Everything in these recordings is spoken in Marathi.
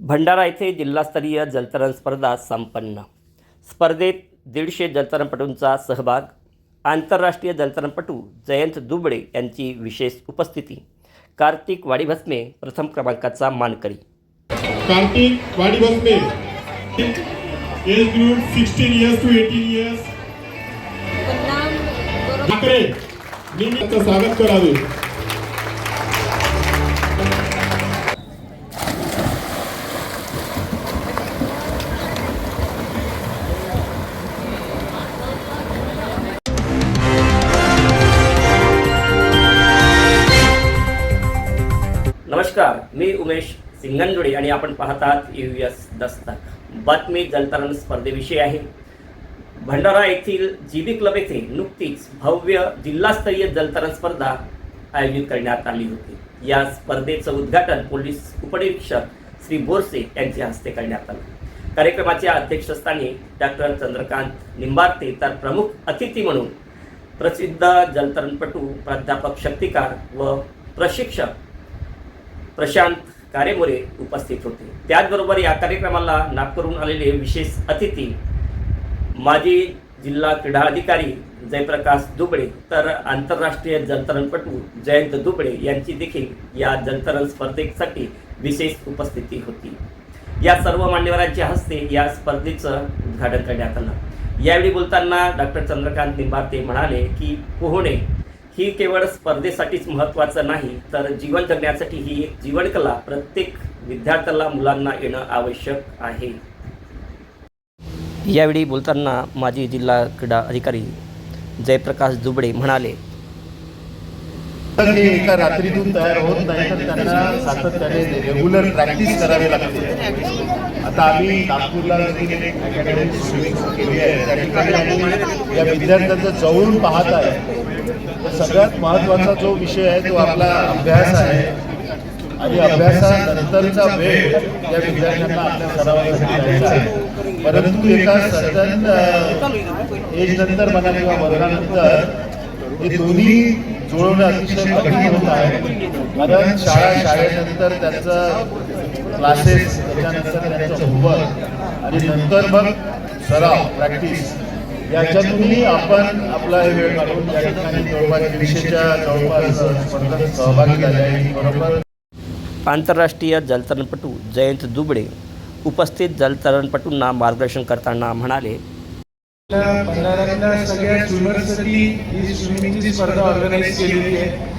भंडारा येथे जिल्हास्तरीय जलतरण स्पर्धा संपन्न. स्पर्धेत दीडशे जलतरणपटूंचा सहभाग आंतरराष्ट्रीय जलतरणपटू जयंत दुबडे यांची विशेष उपस्थिती कार्तिक वाडीभस्मे प्रथम क्रमांकाचा मानकरी. Kartik Wadi Basne age group sixteen years to eighteen years स्वागत करावे. मी उमेश सिंगनजोडे आणि आपण पाहतात यू एस दस्तक. बातमी जलतरण स्पर्धेविषयी आहे. भंडारा येथील जी बी क्लब येथे नुकतीच भव्य जिल्हास्तरीय जलतरण स्पर्धा आयोजित करण्यात आली होती. या स्पर्धेचं उद्घाटन पोलीस उपनिरीक्षक श्री बोरसे यांच्या हस्ते करण्यात आलं. कार्यक्रमाच्या अध्यक्षस्थानी डॉक्टर चंद्रकांत निंबार्ते तर प्रमुख अतिथी म्हणून प्रसिद्ध जलतरणपटू प्राध्यापक शक्तिकार व प्रशिक्षक प्रशांत कारेमोरे उपस्थित होते. त्याचबरोबर या कार्यक्रमाला नागपूरहून आलेले विशेष अतिथी माजी जिल्हा क्रीडा अधिकारी जयप्रकाश दुबळे तर आंतरराष्ट्रीय जलतरणपटू जयंत दुबळे यांची देखील या जलतरण स्पर्धेसाठी विशेष उपस्थिती होती. या सर्व मान्यवरांच्या हस्ते या स्पर्धेचं उद्घाटन करण्यात आलं. यावेळी बोलताना डॉक्टर चंद्रकांत निंबाते म्हणाले की पोहणे ही केवळ स्पर्धेसाठीच महत्त्वाचं नाही तर जीवन जगण्यासाठी ही एक जीवनकला प्रत्येक विद्यार्थ्याला मुलांना येणं आवश्यक आहे. यावेळी बोलताना माजी जिल्हा क्रीडा अधिकारी जयप्रकाश दुबडे म्हणाले तर एका रात्रीतून तयार होत नाही तर त्यांना सातत्याने रेग्युलर प्रॅक्टिस करावी लागते. आता आम्ही नागपूरला केली आहे. त्या ठिकाणी या विद्यार्थ्यांचं जवळून पाहत आहे. सगळ्यात महत्त्वाचा जो विषय आहे तो आपला अभ्यास आहे. आणि अभ्यासानंतरचा वेळ या विद्यार्थ्यांना आपल्या सरावासाठी द्यायचा आहे. परंतु एका सर्टन एज नंतर म्हणा किंवा वर्गानंतर हे दोन्ही जुळवणं अतिशय कठीण होत आहे. कारण शाळा शाळेनंतर त्यांचं क्लासेस त्याच्यानंतर त्यांचं होमवर्क आणि नंतर मग सराव प्रॅक्टिस याच्यातूनही आपण आपला हे वेळ काढून या ठिकाणी जवळपास दीडशेच्या जवळपास स्पर्धेत सहभागी झाले आहे. बरोबर? आंतरराष्ट्रीय जलतरणपटू जयंत दुबडे उपस्थित जलतरणपटूंना मार्गदर्शन करताना म्हणाले सगळ्या स्विमर्ससाठी ही स्विमिंगची स्पर्धा ऑर्गनाईज केलेली आहे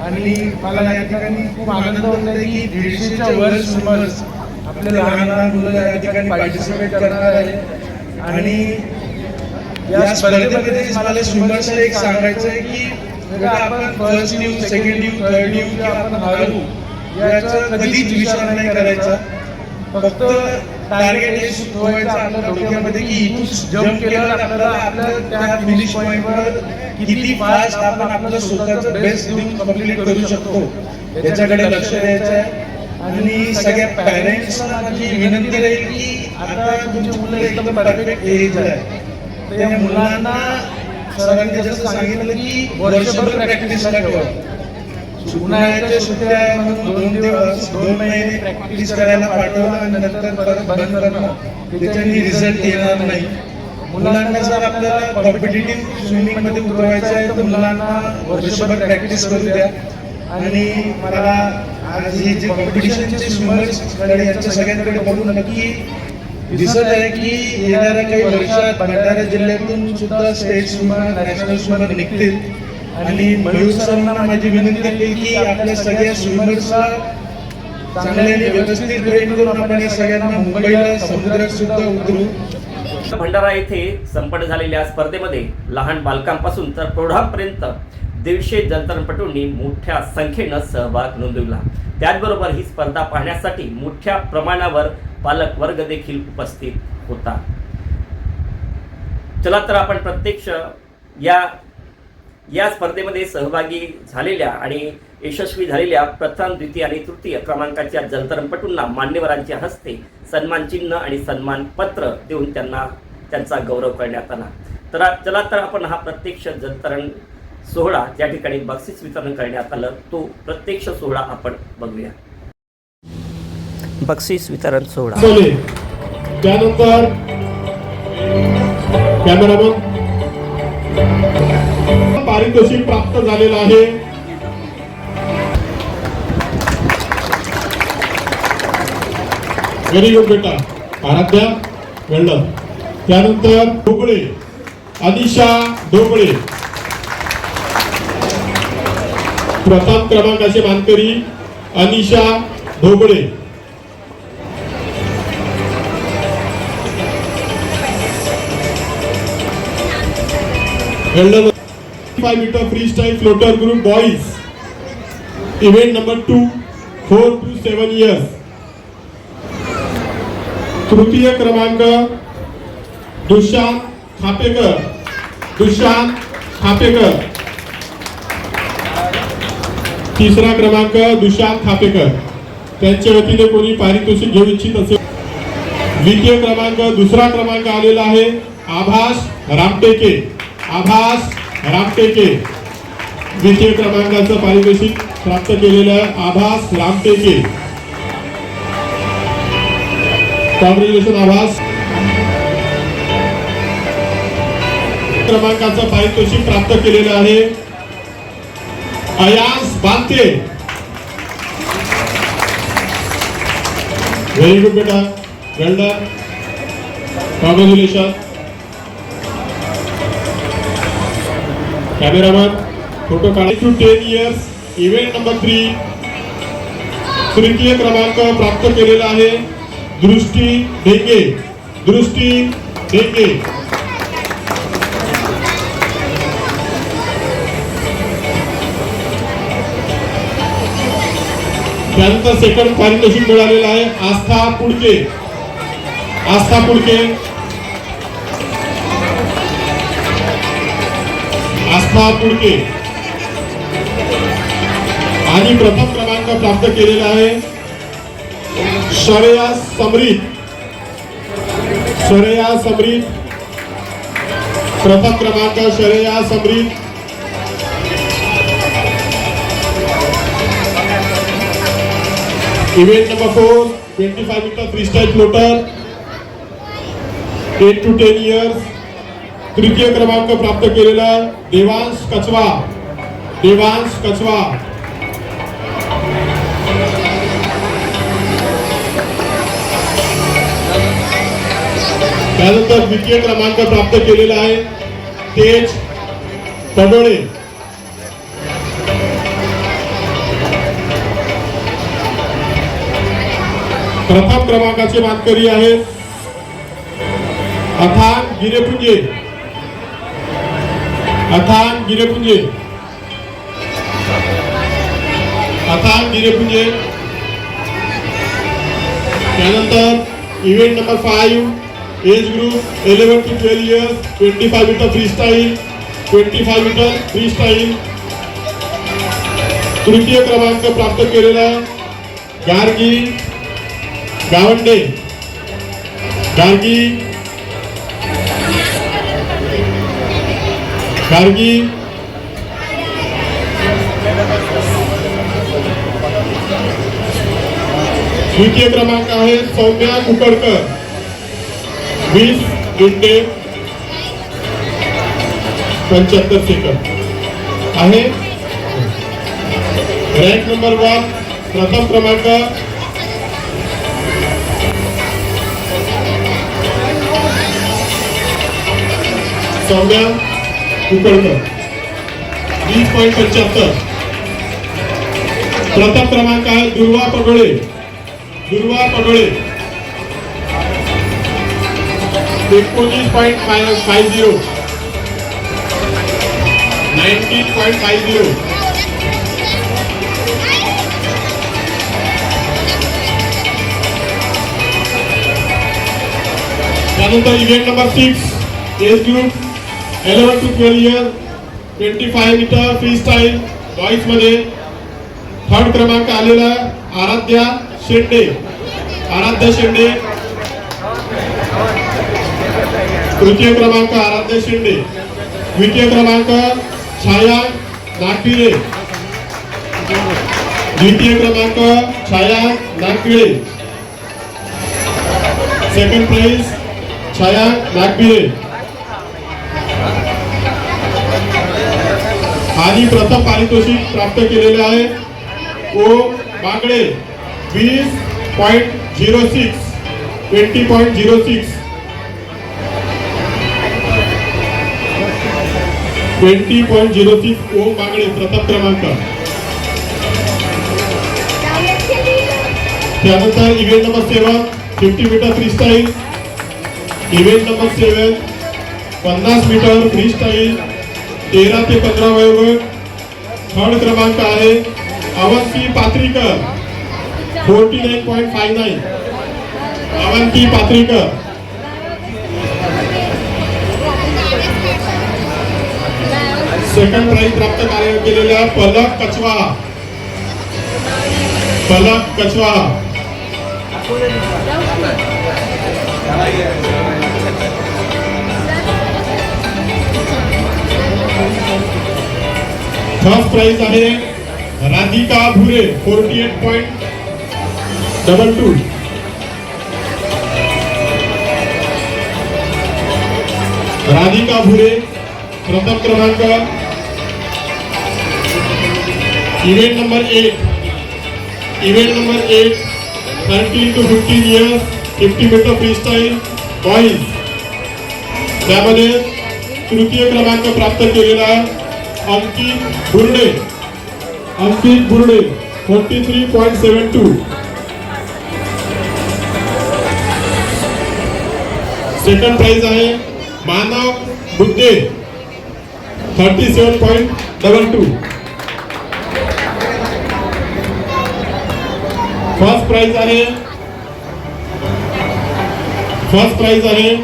आणि मला या ठिकाणी खूप आनंद होत आहे की दीडशेच्या वर स्विमर्स आपले लहान लहान मुलं या ठिकाणी पार्टिसिपेट करणार आहे आणि या स्पर्धेमध्ये मला स्विमर्सला एक सांगायचं आहे की आपण first new second new third new किंवा आपण हारू याचा कधीच विचार नाही करायचा. फक्त टार्गेट हे ठेवायचं आपल्या डोक्यामध्ये की इथून जम्प केल्यावर आपल्याला आपल्या त्या फिनिश पॉईंटवर किती फास्ट आपण आपलं स्वतःचं बेस्ट देऊन कंप्लीट करू शकतो. याच्याकडे लक्ष द्यायचं आहे. आणि सगळ्या पॅरेंट्सना माझी विनंती राहील की आता तुमची मुलं एकदम परफेक्ट एज आहे तर या मुलांना सरांनी जसं सांगितलं की वर्षभर प्रॅक्टिसला ठेवा. उन्हाळ्याच्या सुट्ट्या दोन दिवस दोन महिने प्रॅक्टिस करायला पाठवलं आणि नंतर परत बंद करणं. त्याच्यानी रिझल्ट येणार नाही. मुलांना जर आपल्याला कॉम्पिटेटिव्ह स्विमिंगमध्ये उतरवायचं आहे तर मुलांना वर्षभर प्रॅक्टिस करू द्या. आणि मला आज हे जे कॉम्पिटिशनचे स्विमर्स यांच्या सगळ्यांकडे बघून नक्की दिसत आहे की येणाऱ्या काही वर्षात भंडारा जिल्ह्यातून सुद्धा स्टेट स्विमर नॅशनल स्विमर निघतील. आणि मयूर सरांना माझी विनंती आहे की आपल्या सगळ्या स्विमर्सला चांगल्याने व्यवस्थित ट्रेन करून आपण या सगळ्यांना मुंबईला समुद्रात सुद्धा उतरू. भंडारा येथे संपन्न झालेल्या स्पर्धेमध्ये लहान बालकांपासून तर प्रौढांपर्यंत दीडशे जलतरणपटूंनी मोठ्या संख्येनं सहभाग नोंदविला. त्याचबरोबर ही स्पर्धा पाहण्यासाठी मोठ्या प्रमाणावर पालक वर्ग देखील उपस्थित होता. चला तर आपण प्रत्यक्ष या या स्पर्धेमध्ये सहभागी झालेल्या आणि यशस्वी झालेल्या प्रथम द्वितीय आणि तृतीय क्रमांकाच्या जलतरणपटूंना मान्यवरांच्या हस्ते सन्मान चिन्ह आणि सन्मान पत्र देऊन त्यांना त्यांचा गौरव करण्यात आला. तर चला तर आपण हा प्रत्यक्ष जलतरण सोहळा ज्या ठिकाणी बक्षीस वितरण करण्यात आलं तो प्रत्यक्ष सोहळा आपण बघूया. बक्षीस वितरण सोहळा. त्यानंतर कॅमेरामन पारितोषिक प्राप्त झालेलं आहे. व्हेरी गुड बेटा. आराध्या वेल्डन त्यानंतर ढोबळे अनिशा ढोबळे. प्रथम क्रमांकाचे मानकरी Anisha Dhoble. Elder 5 meter freestyle floater group boys. Event number 2, 4 to 7 years. तृतीय क्रमांक दुशांत खापेकर. दुशांत खापेकर. तिसरा क्रमांक दुशांत खापेकर. त्यांच्या वतीने कोणी पारितोषिक घेऊ इच्छित असेल? द्वितीय क्रमांक दुसरा क्रमांक आलेला आहे आभास रामटेके. आभास रामटेके द्वितीय क्रमांकाचं पारितोषिक प्राप्त केलेलं आहे. आभास रामटेके. कॉंग्रॅच्युलेशन आभास. क्रमांकाचं पारितोषिक प्राप्त केलेलं आहे. अयास बांते. व्हेरी गुड बेटा. Well done congratulation cameraman photo काढा. To ten years event number three तृतीय क्रमांक प्राप्त केलेला आहे. दृष्टी ढेंगे दृष्टी ढेंगे त्यानंतर सेकंड पारितोषिक मिळालेलं आहे आस्था पुडके. आस्था पुडके. पुडके आणि प्रथम क्रमांक प्राप्त केलेला आहे श्रेया समरीत श्रेया समरीत प्रथम क्रमांक Shreya Samrit event number four twenty five metre freestyle floater eight to ten years तृतीय क्रमांक प्राप्त केलेला देवांश कचवा देवांश कचवा त्यानंतर द्वितीय क्रमांक प्राप्त केलेला आहे तेज पडोळे प्रथम क्रमांकाचे मानकरी आहेत अथान गिरेपुंजे अथान गिरेपुंजे. अथान गिरेपुंजे. त्यानंतर event number five age group eleven to twelve years twenty five metre free style twenty five metre free style तृतीय क्रमांक प्राप्त केलेला गार्गी गावंडे. गार्गी गार्गी द्वितीय क्रमांक आहे सौम्या कुकडकर वीस मिनिटे पंच्याहत्तर सेकंद आहे. रँक नंबर वन प्रथम क्रमांक. सौम्या. कुकडकर वीस पॉईंट पंच्याहत्तर. प्रथम क्रमांक आहे दुर्वा पडोळे दुर्वा पडोळे एकोणीस point five five zero nineteen point five zero त्यानंतर event number six age group eleven to twelve year twenty five metre free style बॉईजमध्ये. Third क्रमांक आलेला आराध्या शेंडे. आराध्या शेंडे. तृतीय क्रमांक आराध्या शेंडे. द्वितीय क्रमांक छाया नागपिळे. द्वितीय क्रमांक छाया नागपिळे. सेकंड प्राइज छाया नागपिळे. आणि प्रथम पारितोषिक प्राप्त केलेले आहे. ओ बागडे वीस point zero six twenty point zero six twenty point zero six O Bagade प्रथम क्रमांक. त्यानंतर event number seven fifty metre free style event number seven पन्नास मीटर फ्री स्टाईल तेरा ते पंधरा वयोगट थर्ड क्रमांक आहे Avanti Patrikar. Forty nine point five nine. Avanti Patrikar. Second prize प्राप्त कार्य केलेल्या पलक कचवा पलक कचवा फ़र्स्ट प्राइज आहे Radhika Bhure forty eight point double two Radhika Bhure प्रथम क्रमांक। Event number eight event number eight thirteen to fifteen years fifty metre free boys त्यामध्ये तृतीय क्रमांक प्राप्त केलेला Ankit Burde. Ankit Burde forty three point seven two second prize आहे Manav Buddhe thirty seven point double two first prize आहे फर्स्ट प्राइज आहे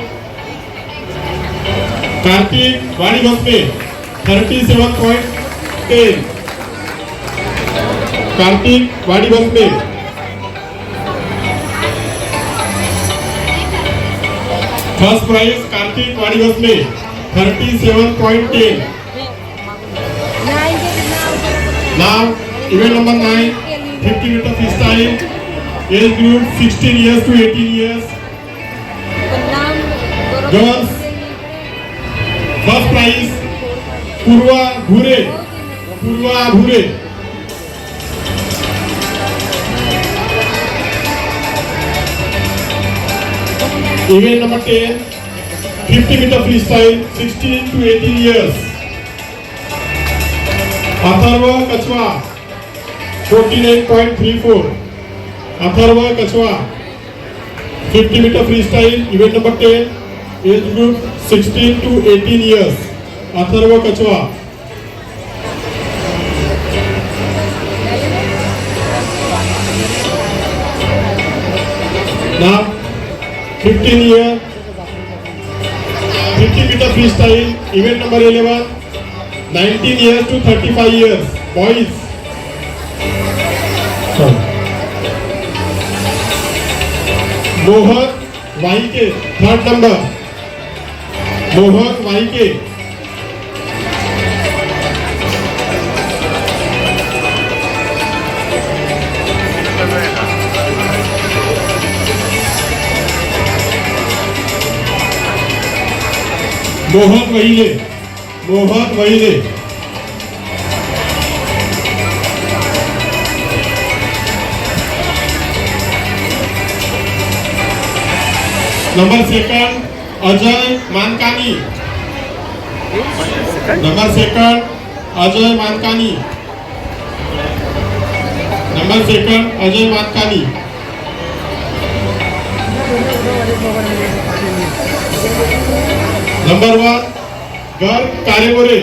Kartik Wani Bhasme thirty seven point ten Kartik Bhasme first prize Kartik Bhasme thirty seven point ten now event number nine fifty metre free style age group sixteen years to eighteen years Girls. First prize Purva Bhure Purva Bhure event number ten fifty metre free style sixteen to eighteen years Atharva Kachwa forty nine point three four Atharva Kachwa fifty metre free style event number ten Atharva Kachwa fifteen year fifty metre free style event number eleven nineteen years to thirty five years boys Mohan Waike third number Mohan Waike Mohan Wahile Mohan Wahile. Number second Ajay Mankani. Number second Ajay Mankani. Number second Ajay Mankani. Number one Ghar Karemore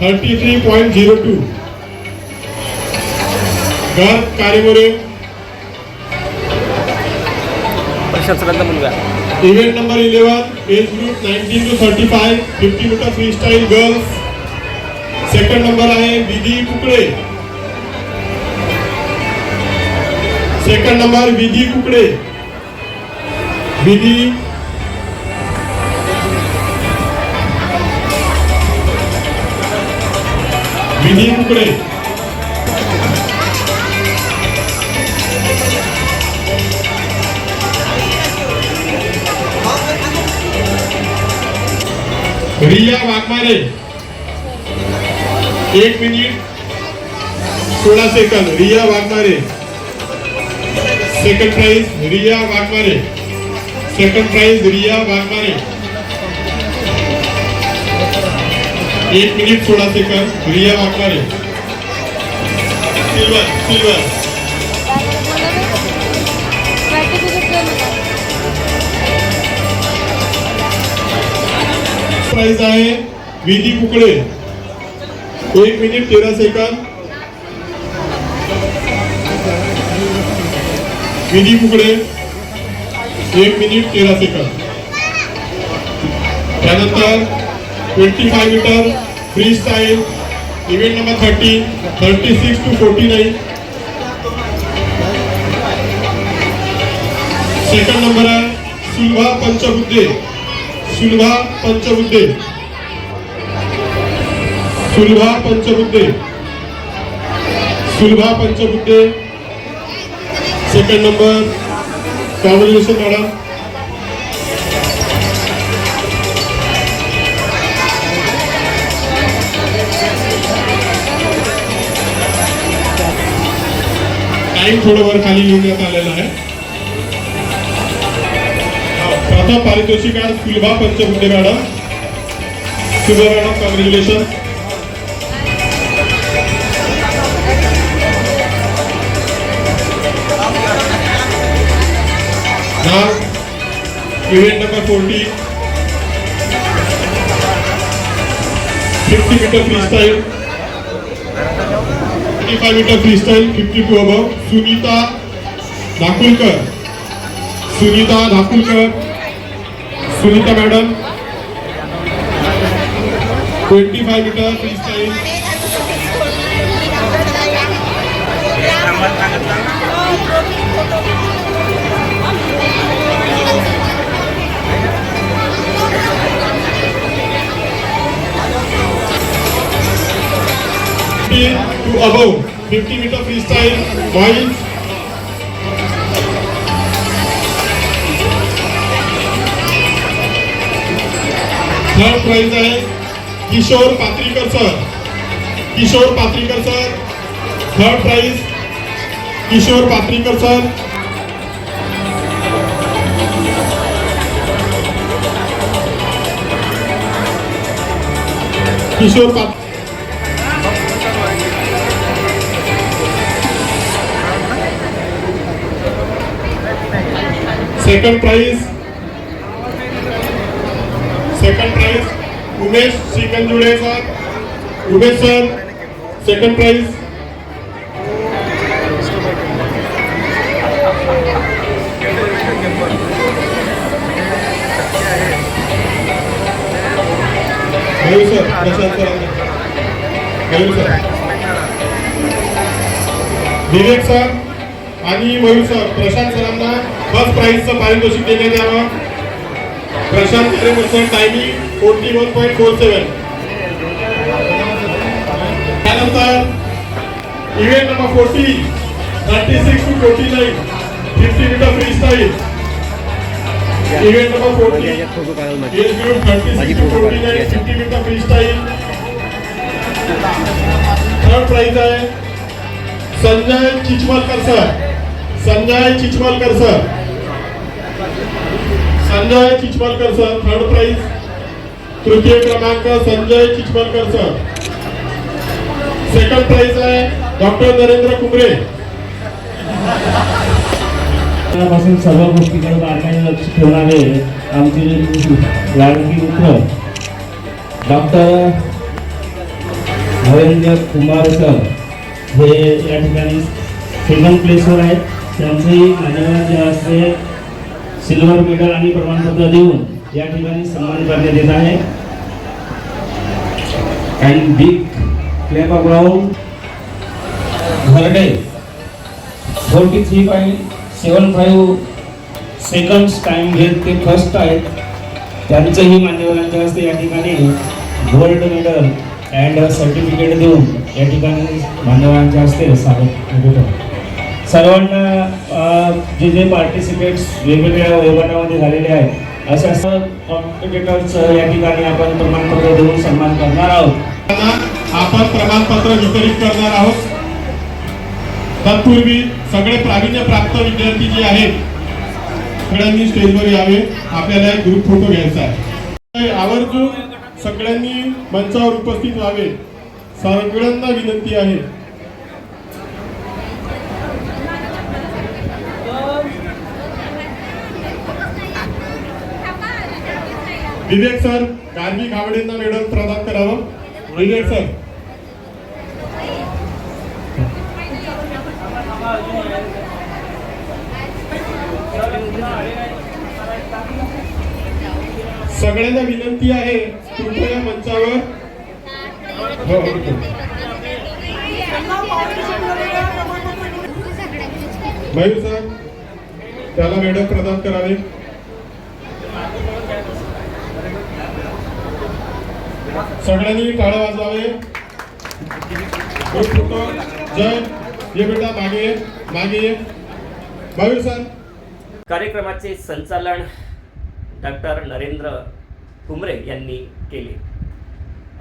thirty three point zero two Ghar सरांचा मुलगा. Event number eleven age group nineteen to thirty five fifty metre free style girls second number आहे विधी कुकडे सेकंड नंबर विधी कुकडे विधी विधी कुकडे रिया वाघमारे. एक मिनिट. सोळा second. Riya Waghmare. Second prize Riya Waghmare. Second prize Riya Waghmare. एक मिनिट सोळा second Riya Waghmare silver silver. Prize आहे विधी कुकडे. एक मिनिट तेरा सेकंद. विधी कुकडे. एक मिनिट तेरा सेकंद. त्यानंतर twenty five metre free style event number thirty thirty six to forty nine second number आहे Sulabha Panchbuddhe Sulabha Panchbuddhe. Sulabha Panchbuddhe Sulabha Panchbuddhe. Second number congratulation madam time थोडं वर खाली लिहिण्यात आलेला आहे. प्रथम पारितोषिक आज सुलभा पंचबुद्धे मॅडम शुभ madam congratulation free style forty five metre free style fifty to above Sunita Dhakulkar Sunita Dhakulkar Sunita madam twenty five metre free style Yeah. Above, 50 meter freestyle, boys. Third prize आहे Kishor Patrikar sir Kishor Patrikar sir third prize Kishor Patrikar sir Kishor Patra second prize second prize Umesh Sikanjude sir Umesh sir second prize sir Prashant sir sir Vivek sir आणि मयूर सर प्रशांत सरांना फर्स्ट प्राइजचं पारितोषिक देण्यात यावं. Prashant sir timing forty one point four seven त्यानंतर event number forty thirty six to forty nine fifty metre free style event number forty thirty six to forty nine fifty metre free style third prize आहे Sanjay Chichmalkar sir Sanjay Chichmalkar sir Sanjay Chichmalkar sir third prize तृतीय क्रमांक Sanjay Chichmalkar sir. Second prize आहे डॉक्टर नरेंद्र कुंबरे. पासून सर्व गोष्टीकडे बारकाईने लक्ष ठेवणारे आमचे लाडकी मित्र डॉक्टर नरेंद्र कुमार सर हे या ठिकाणी सेकंड प्लेसवर आहेत. त्यांचंही जे असते सिल्वर मेडल आणि प्रमाणपत्र देऊन या ठिकाणी सन्मान करण्यात येत आहे. And big clap of round Gharde forty three point seven five seconds time घेत ते फर्स्ट आहेत. त्यांचंही मान्यवरांच्या हस्ते या ठिकाणी गोल्ड मेडल अँड सर्टिफिकेट देऊन या ठिकाणी मान्यवरांच्या हस्ते स्वागत सर्वांना जे जे पार्टिसिपेट्स वेगवेगळ्या वयोगटामध्ये झालेले आहेत अशा सर्व कॉम्पिटिटर्स या ठिकाणी आपण प्रमाणपत्र देऊन सन्मान करणार आहोत. त्यांना आपण प्रमाणपत्र वितरित करणार आहोत. तत्पूर्वी सगळे प्रावीण्य प्राप्त विद्यार्थी जे आहेत सगळ्यांनी स्टेजवर यावे. आपल्याला एक ग्रुप फोटो घ्यायचा आहे. आवर्जून सगळ्यांनी मंचावर उपस्थित व्हावे. सगळ्यांना विनंती आहे. विवेक सर गार्गी गावडेंना मेडल प्रदान करावं. विवेक सर. सगळ्यांना विनंती आहे कृपया मंचावर. हो, मयूर सर त्याला मेडल प्रदान करावे. सगळ्यांनी टाळं वाजवावे. जय ये बेटा मागे मागे. मयूर सर. कार्यक्रमाचे संचालन डॉक्टर नरेंद्र कुमरे यांनी केले.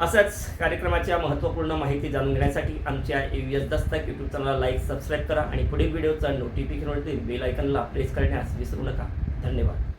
असंच कार्यक्रमाच्या महत्त्वपूर्ण माहिती जाणून घेण्यासाठी आमच्या यू एस दस्तक यूट्यूब चॅनलला लाईक सबस्क्राईब करा आणि पुढील व्हिडिओचा नोटिफिकेशनवरती बेल आयकनला प्रेस करण्यास विसरू नका. धन्यवाद.